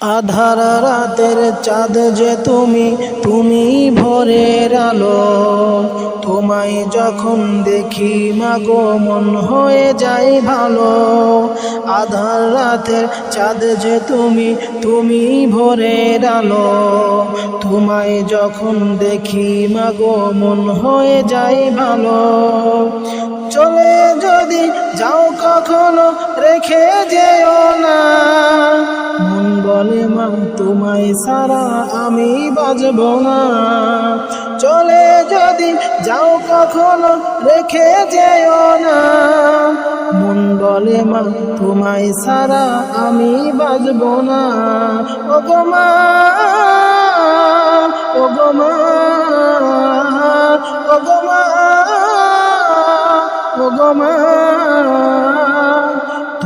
আধার রাতের চাঁদ যে তুমি তুমি ভোরের আলো। তোমায় যখন দেখি, মাগো, মন হয়ে যায় ভালো। আধার রাতের চাঁদ যে তুমি তুমি ভোরের আলো। তোমায় যখন দেখি, মাগো, মন হয়ে যায় ভালো। চলে যদি যাও কখনো, রেখে যেও না। তোমায় সারা আমি বাজব না। চলে যদি যাও কখনো, রেখে যেও না। মন বলে, মা, তোমায় সারা আমি বাজব না। ও গো মা ও গো মা ও গো মা ও গো মা।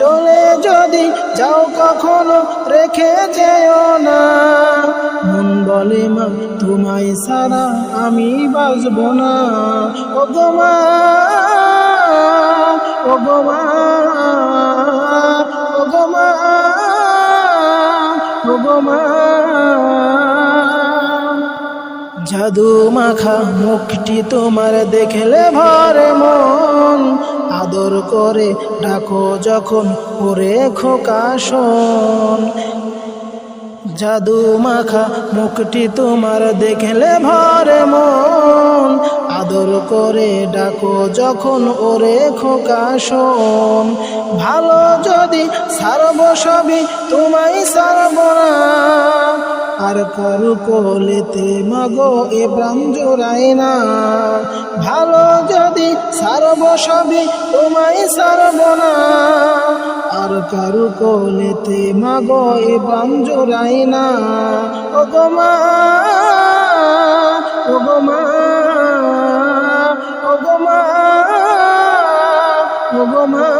চলে যদি যাও কখনো, রেখে যেও না। মন বলে, মা, তোমায় সারা আমি বাজব না। ও গো মা, ও গো মা, ও গো মা, ও গো মা। জাদু মাখা মুখটি তোমার দেখলে ভরে মন। আদর করে ডাকো যখন ওরে খোকা শোন জাদু মাখা মুখটি তোমার দেখলে ভরে মন। আদর করে ডাকো যখন ওরে খোকা শোন ভালো যদি সারব সবই তোমায় সারব না। আর কারু কোলেতে, মাগো এ প্রাণ জোড়াই না। ভালো যদি সারব সবই, তোমায় সারব না। আর কারু কোলেতে, মাগো এ প্রাণ জোড়াই না। ও গো মা ও গো মা ও গো মা ও গো মা।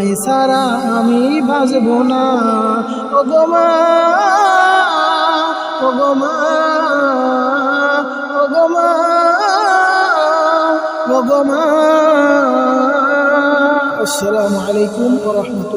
তোমায় সারা আমি ভাজব না। ও অগমা অগমা অগমা আসসালামু আলাইকুম রাহমাতুল্লাহ।